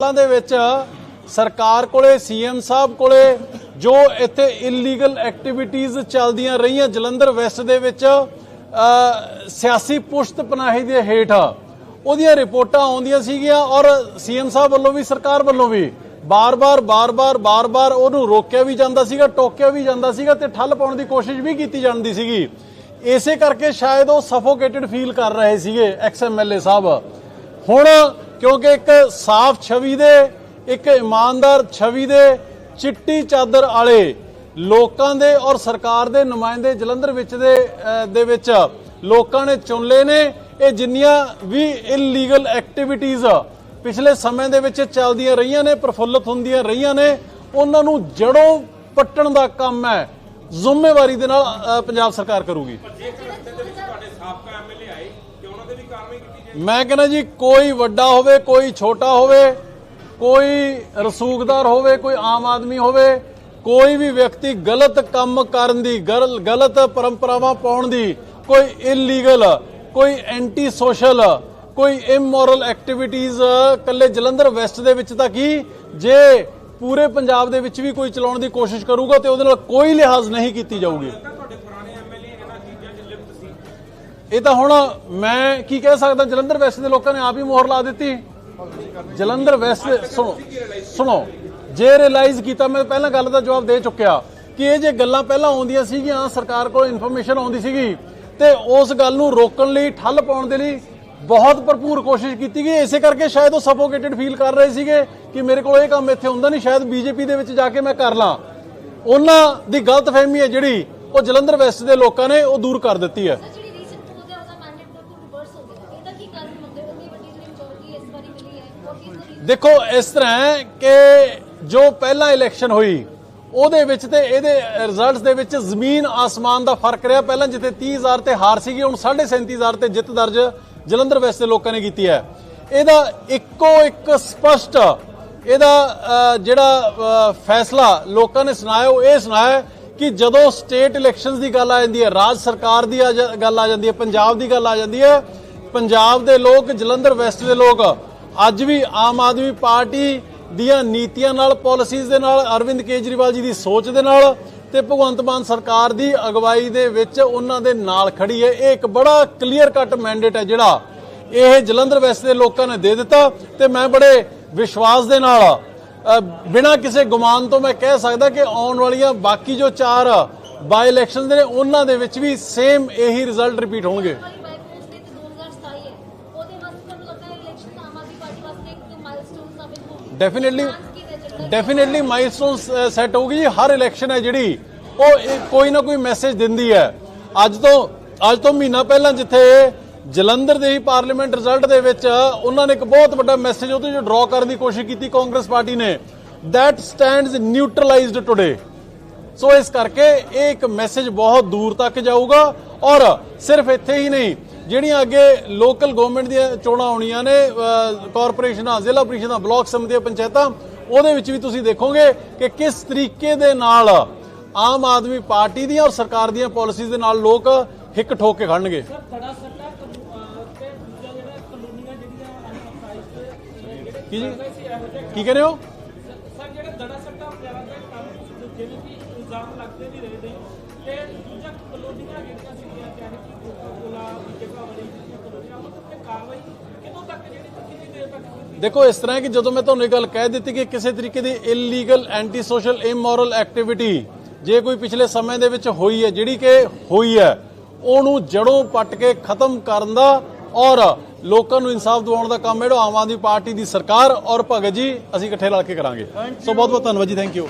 ਸਾਲਾਂ ਦੇ ਵਿੱਚ ਸਰਕਾਰ ਕੋਲੇ, ਸੀਐਮ ਸਾਹਿਬ ਕੋਲੇ ਜੋ ਇੱਥੇ ਇਲੀਗਲ ਐਕਟੀਵਿਟੀਜ਼ ਚੱਲਦੀਆਂ ਰਹੀਆਂ ਜਲੰਧਰ ਵੈਸਟ ਦੇ ਵਿੱਚ ਸਿਆਸੀ ਪੁਸ਼ਤ ਪਨਾਹੀ ਦੇ ਹੇਠ, ਉਹਦੀਆਂ ਰਿਪੋਰਟਾਂ ਆਉਂਦੀਆਂ ਸੀਗੀਆਂ ਔਰ ਸੀਐਮ ਸਾਹਿਬ ਵੱਲੋਂ ਵੀ, ਸਰਕਾਰ ਵੱਲੋਂ ਵੀ ਬਾਰ-ਬਾਰ ਬਾਰ-ਬਾਰ ਬਾਰ-ਬਾਰ ਉਹਨੂੰ ਰੋਕਿਆ ਵੀ ਜਾਂਦਾ ਸੀਗਾ, ਟੋਕਿਆ ਵੀ ਜਾਂਦਾ ਸੀਗਾ ਤੇ ਠੱਲ ਪਾਉਣ ਦੀ ਕੋਸ਼ਿਸ਼ ਵੀ ਕੀਤੀ ਜਾਂਦੀ ਸੀਗੀ। ਇਸੇ ਕਰਕੇ ਸ਼ਾਇਦ ਉਹ ਸਫੋਕੇਟਡ ਫੀਲ ਕਰ ਰਹੇ ਸੀਗੇ, ਐਕਸ ਐਮਐਲਏ ਸਾਹਿਬ। ਹੁਣ ਕਿਉਂਕਿ ਇੱਕ ਸਾਫ਼ ਛਵੀ ਦੇ, ਇੱਕ ਇਮਾਨਦਾਰ ਛਵੀ ਦੇ ਚਿੱਟੀ ਚਾਦਰ ਵਾਲੇ ਲੋਕਾਂ ਦੇ ਔਰ ਸਰਕਾਰ ਦੇ ਨੁਮਾਇੰਦੇ ਜਲੰਧਰ ਵਿੱਚ ਦੇ ਦੇ ਵਿੱਚ ਲੋਕਾਂ ਨੇ ਚੁਣ ਲਏ ਨੇ। ਇਹ ਜਿੰਨੀਆਂ ਵੀ ਇਲੀਗਲ ਐਕਟੀਵਿਟੀਜ਼ ਪਿਛਲੇ ਸਮੇਂ ਦੇ ਵਿੱਚ ਚੱਲਦੀਆਂ ਰਹੀਆਂ ਨੇ, ਪ੍ਰਫੁੱਲਤ ਹੁੰਦੀਆਂ ਰਹੀਆਂ ਨੇ, ਉਹਨਾਂ ਨੂੰ ਜੜੋਂ ਪੱਟਣ ਦਾ ਕੰਮ ਹੈ। ਜ਼ਿੰਮੇਵਾਰੀ ਦੇ ਨਾਲ ਪੰਜਾਬ ਸਰਕਾਰ ਕਰੂਗੀ। ਮੈਂ ਕਹਿੰਦਾ ਜੀ, ਕੋਈ ਵੱਡਾ ਹੋਵੇ, ਕੋਈ ਛੋਟਾ ਹੋਵੇ, ਕੋਈ ਰਸੂਖਦਾਰ ਹੋਵੇ, ਕੋਈ ਆਮ ਆਦਮੀ ਹੋਵੇ, ਕੋਈ ਵੀ ਵਿਅਕਤੀ ਗਲਤ ਕੰਮ ਕਰਨ ਦੀ, ਗਲ- ਗਲਤ ਪਰੰਪਰਾਵਾਂ ਪਾਉਣ ਦੀ, ਕੋਈ ਇਲੀਗਲ ਕੋਈ ਐਂਟੀ ਸੋਸ਼ਲ ਕੋਈ ਇਮੋਰਲ ਐਕਟੀਵਿਟੀਜ਼ ਕੱਲੇ ਜਲੰਧਰ ਵੈਸਟ ਦੇ ਵਿੱਚ ਤਾਂ ਕੀ? ਜੇ ਪੂਰੇ ਪੰਜਾਬ ਦੇ ਵਿੱਚ ਵੀ ਕੋਈ ਚਲਾਉਣ ਦੀ ਕੋਸ਼ਿਸ਼ ਕਰੂਗਾ ਤੇ ਉਹਦੇ ਨਾਲ ਕੋਈ ਲਿਹਾਜ਼ ਨਹੀਂ ਕੀਤੀ ਜਾਊਗੀ। ਇਹ ਤਾਂ ਹੁਣ ਮੈਂ ਕੀ ਕਹਿ ਸਕਦਾ, ਜਲੰਧਰ ਵੈਸਟ ਦੇ ਲੋਕਾਂ ਨੇ ਆਪ ਹੀ ਮੋਹਰ ਲਾ ਦਿੱਤੀ। ਜਲੰਧਰ ਵੈਸਟ ਸੁਣੋ ਸੁਣੋ, ਜੇ ਰਿਅਲਾਈਜ਼ ਕੀਤਾ, ਮੈਂ ਪਹਿਲਾਂ ਗੱਲ ਦਾ ਜਵਾਬ ਦੇ ਚੁੱਕਿਆ ਕਿ ਇਹ ਜੇ ਗੱਲਾਂ ਪਹਿਲਾਂ ਆਉਂਦੀਆਂ ਸੀਗੀਆਂ, ਸਰਕਾਰ ਕੋਲ ਇਨਫੋਰਮੇਸ਼ਨ ਆਉਂਦੀ ਸੀਗੀ ਤੇ ਉਸ ਗੱਲ ਨੂੰ ਰੋਕਣ ਲਈ, ਠੱਲ ਪਾਉਣ ਦੇ ਲਈ ਬਹੁਤ ਭਰਪੂਰ ਕੋਸ਼ਿਸ਼ ਕੀਤੀ ਗਈ। ਇਸੇ ਕਰਕੇ ਸ਼ਾਇਦ ਉਹ ਸਫੋਕੇਟਡ ਫੀਲ ਕਰ ਰਹੇ ਸੀਗੇ ਕਿ ਮੇਰੇ ਕੋਲ ਇਹ ਕੰਮ ਇੱਥੇ ਹੁੰਦਾ ਨਹੀਂ, ਸ਼ਾਇਦ ਬੀਜੇਪੀ ਦੇ ਵਿੱਚ ਜਾ ਕੇ ਮੈਂ ਕਰ ਲਾਂ। ਉਹਨਾਂ ਦੀ ਗਲਤਫਹਿਮੀ ਹੈ ਜਿਹੜੀ ਉਹ ਜਲੰਧਰ ਵੈਸਟ ਦੇ ਲੋਕਾਂ ਨੇ ਉਹ ਦੂਰ ਕਰ ਦਿੱਤੀ ਹੈ ਜਿਹੜੀ ਰੀਸੈਂਟ ਪੋਲ ਹੈ ਉਹਦਾ ਮੈਂਡੇਟ ਬਿਲਕੁਲ ਰਿਵਰਸ ਹੋ ਗਿਆ ਇਹਦਾ ਕੀ ਕਾਰਨ ਮੰਨਦੇ ਹੋ ਇੰਨੀ ਵੱਡੀ ਜਿਹੜੀ ਮੈਜੋਰਟੀ ਇਸ ਵਾਰੀ ਮਿਲੀ ਹੈ ਵਾਟ ਇਜ਼ ਦ ਰੀਜ਼ਨ ਦੇਖੋ, ਇਸ ਤਰ੍ਹਾਂ ਹੈ ਕਿ ਜੋ ਪਹਿਲਾ ਇਲੈਕਸ਼ਨ ਹੋਈ, ਉਹਦੇ ਵਿੱਚ ਤੇ ਇਹਦੇ ਰਿਜ਼ਲਟਸ ਦੇ ਵਿੱਚ ਜ਼ਮੀਨ ਆਸਮਾਨ ਦਾ ਫ਼ਰਕ ਰਿਹਾ। ਪਹਿਲਾਂ ਜਿੱਥੇ 30000 ਤੇ ਹਾਰ ਸੀਗੀ, ਹੁਣ 37500 ਤੇ ਜਿੱਤ ਦਰਜ ਜਲੰਧਰ ਵੈਸਟ ਦੇ ਲੋਕਾਂ ਨੇ ਕੀਤੀ ਹੈ। ਇਹਦਾ ਇੱਕੋ ਇੱਕ ਸਪਸ਼ਟ ਇਹਦਾ ਜਿਹੜਾ ਫੈਸਲਾ ਲੋਕਾਂ ਨੇ ਸੁਣਾਇਆ, ਉਹ ਇਹ ਸੁਣਾਇਆ ਕਿ ਜਦੋਂ ਸਟੇਟ ਇਲੈਕਸ਼ਨਸ ਦੀ ਗੱਲ ਆ ਜਾਂਦੀ ਹੈ, ਰਾਜ ਸਰਕਾਰ ਦੀ ਆ ਜਾ- ਗੱਲ ਆ ਜਾਂਦੀ ਹੈ, ਪੰਜਾਬ ਦੀ ਗੱਲ ਆ ਜਾਂਦੀ ਹੈ, ਪੰਜਾਬ ਦੇ ਲੋਕ, ਜਲੰਧਰ ਵੈਸਟ ਦੇ ਲੋਕ ਅੱਜ ਵੀ ਆਮ ਆਦਮੀ ਪਾਰਟੀ ਦੀਆਂ ਨੀਤੀਆਂ ਨਾਲ ਪਾਲਿਸੀਜ਼ ਦੇ ਨਾਲ, ਅਰਵਿੰਦ ਕੇਜਰੀਵਾਲ ਜੀ ਦੀ ਸੋਚ ਦੇ ਨਾਲ ਤੇ ਭਗਵੰਤ ਮਾਨ ਸਰਕਾਰ ਦੀ ਅਗਵਾਈ ਦੇ ਵਿੱਚ ਉਹਨਾਂ ਦੇ ਨਾਲ ਖੜੀ ਹੈ। ਇਹ ਇੱਕ ਬੜਾ ਕਲੀਅਰ ਕੱਟ ਮੈਂਡੇਟ ਹੈ ਜਿਹੜਾ ਇਹ ਜਲੰਧਰ ਵੈਸਟ ਦੇ ਲੋਕਾਂ ਨੇ ਦੇ ਦਿੱਤਾ ਤੇ ਮੈਂ ਬੜੇ ਵਿਸ਼ਵਾਸ ਦੇ ਨਾਲ ਬਿਨਾਂ ਕਿਸੇ ਗੁਮਾਨ ਤੋਂ ਮੈਂ ਕਹਿ ਸਕਦਾ ਕਿ ਆਉਣ ਵਾਲੀਆਂ ਬਾਕੀ ਜੋ ਚਾਰ ਬਾਈ ਇਲੈਕਸ਼ਨ ਦੇ ਨੇ, ਉਹਨਾਂ ਦੇ ਵਿੱਚ ਵੀ ਸੇਮ ਇਹੀ ਰਿਜ਼ਲਟ ਰਿਪੀਟ ਹੋਣਗੇ ਵਾਲੀ ਬਾਈ ਪੋਸਟ ਤੇ 2027 ਹੈ ਉਹਦੇ ਵਾਸਤੇ ਤੁਹਾਨੂੰ ਲੱਗਦਾ ਹੈ ਇਲੈਕਸ਼ਨ ਆਮ ਆਦਮੀ ਪਾਰਟੀ ਵਾਸਤੇ ਇੱਕ ਮਾਈਲਸਟੋਨ ਸਾਬਿਤ ਹੋਊਗੀ ਡੈਫੀਨਿਟਲੀ Chance ਕੀ ਹੈ ਡੈਫੀਨਿਟਲੀ ਮਾਈਲਸਟੋਨ ਸੈੱਟ ਹੋਊਗੀ ਜੀ। ਹਰ ਇਲੈਕਸ਼ਨ ਹੈ ਜਿਹੜੀ, ਉਹ ਕੋਈ ਨਾ ਕੋਈ ਮੈਸੇਜ ਦਿੰਦੀ ਹੈ। ਅੱਜ ਤੋਂ ਅੱਜ ਤੋਂ ਮਹੀਨਾ ਪਹਿਲਾਂ ਜਿੱਥੇ ਜਲੰਧਰ ਦੇ ਹੀ ਪਾਰਲੀਮੈਂਟ ਰਿਜ਼ਲਟ ਦੇ ਵਿੱਚ ਉਹਨਾਂ ਨੇ ਇੱਕ ਬਹੁਤ ਵੱਡਾ ਮੈਸੇਜ ਉਹਦੇ ਜੋ ਡਰਾ ਕਰਨ ਦੀ ਕੋਸ਼ਿਸ਼ ਕੀਤੀ ਕਾਂਗਰਸ ਪਾਰਟੀ ਨੇ। That stands neutralized today so ਇਸ ਕਰਕੇ ਇਹ ਇੱਕ ਮੈਸੇਜ ਬਹੁਤ ਦੂਰ ਤੱਕ ਜਾਊਗਾ। ਔਰ ਸਿਰਫ ਇੱਥੇ ਹੀ ਨਹੀਂ ਜਿਹੜੀਆਂ ਅੱਗੇ ਲੋਕਲ ਗਵਰਨਮੈਂਟ ਦੀਆਂ ਚੋਣਾਂ ਆਉਣੀਆਂ ਨੇ ਕਾਰਪੋਰੇਸ਼ਨਾਂ ਜ਼ਿਲ੍ਹਾ ਪ੍ਰੀਸ਼ਦਾਂ ਬਲਾਕ ਸਮਿਤੀਆਂ ਪੰਚਾਇਤਾਂ ਉਹਦੇ ਵਿੱਚ ਵੀ ਤੁਸੀਂ ਦੇਖੋਗੇ ਕਿ ਕਿਸ ਤਰੀਕੇ ਦੇ ਨਾਲ ਆਮ ਆਦਮੀ ਪਾਰਟੀ ਦੀਆਂ ਔਰ ਸਰਕਾਰ ਦੀਆਂ ਪਾਲਿਸੀਜ਼ ਦੇ ਨਾਲ ਲੋਕ ਹਿੱਕ ਠੋਕ ਕੇ ਖੜਨਗੇ। ਕੀ ਜੀ? ਕਹਿੰਦੇ ਹੋ? ਸਰ ਜਿਹੜੇ ਦੜਾ ਸੱਟਾ ਵਗੈਰਾ ਦੇ ਕੰਮ ਜਿਵੇਂ ਕਿ ਇਲਜ਼ਾਮ ਲੱਗਦੇ ਵੀ ਰਹੇ ਨੇ ਤੇ ਦੂਜਾ ਕਲੋਨੀਆਂ ਜਿਹੜੀਆਂ ਸੀਗੀਆਂ ਚਾਹੇ ਕਿ ਕੋਕਾ ਕੋਲਾ ਜਗ੍ਹਾ ਵਾਲੀ ਜਿਹੜੀਆਂ ਕਲੋਨੀਆਂ ਉਹਨਾਂ ਤੇ ਕਾਰਵਾਈ ਕਿਦੋਂ ਤੱਕ ਜਿਹੜੀ ਕਿੰਨੀ ਦੇਰ ਤੱਕ ਹੋਵੇਗੀ? ਦੇਖੋ ਇਸ ਤਰ੍ਹਾਂ ਹੈ ਕਿ ਜਦੋਂ ਮੈਂ ਤੁਹਾਨੂੰ ਇਹ ਗੱਲ ਕਹਿ ਦਿੱਤੀ ਕਿ ਕਿਸੇ ਤਰੀਕੇ ਦੀ illegal anti social immoral activity ਜੇ ਕੋਈ ਪਿਛਲੇ ਸਮੇਂ ਦੇ ਵਿੱਚ ਹੋਈ ਹੈ ਜਿਹੜੀ ਕਿ ਹੋਈ ਹੈ ਉਹਨੂੰ ਜੜੋਂ ਪੱਟ ਕੇ ਖਤਮ ਕਰਨ ਦਾ ਔਰ ਲੋਕਾਂ ਨੂੰ ਇਨਸਾਫ ਦਿਵਾਉਣ ਦਾ ਕੰਮ ਜਿਹੜਾ ਆਮ ਆਦਮੀ ਪਾਰਟੀ ਦੀ ਸਰਕਾਰ ਔਰ ਭਗਤ ਜੀ ਅਸੀਂ ਇਕੱਠੇ ਰਲ ਕੇ ਕਰਾਂਗੇ। ਸੋ ਬਹੁਤ ਬਹੁਤ ਧੰਨਵਾਦ ਜੀ ਥੈਂਕ ਯੂ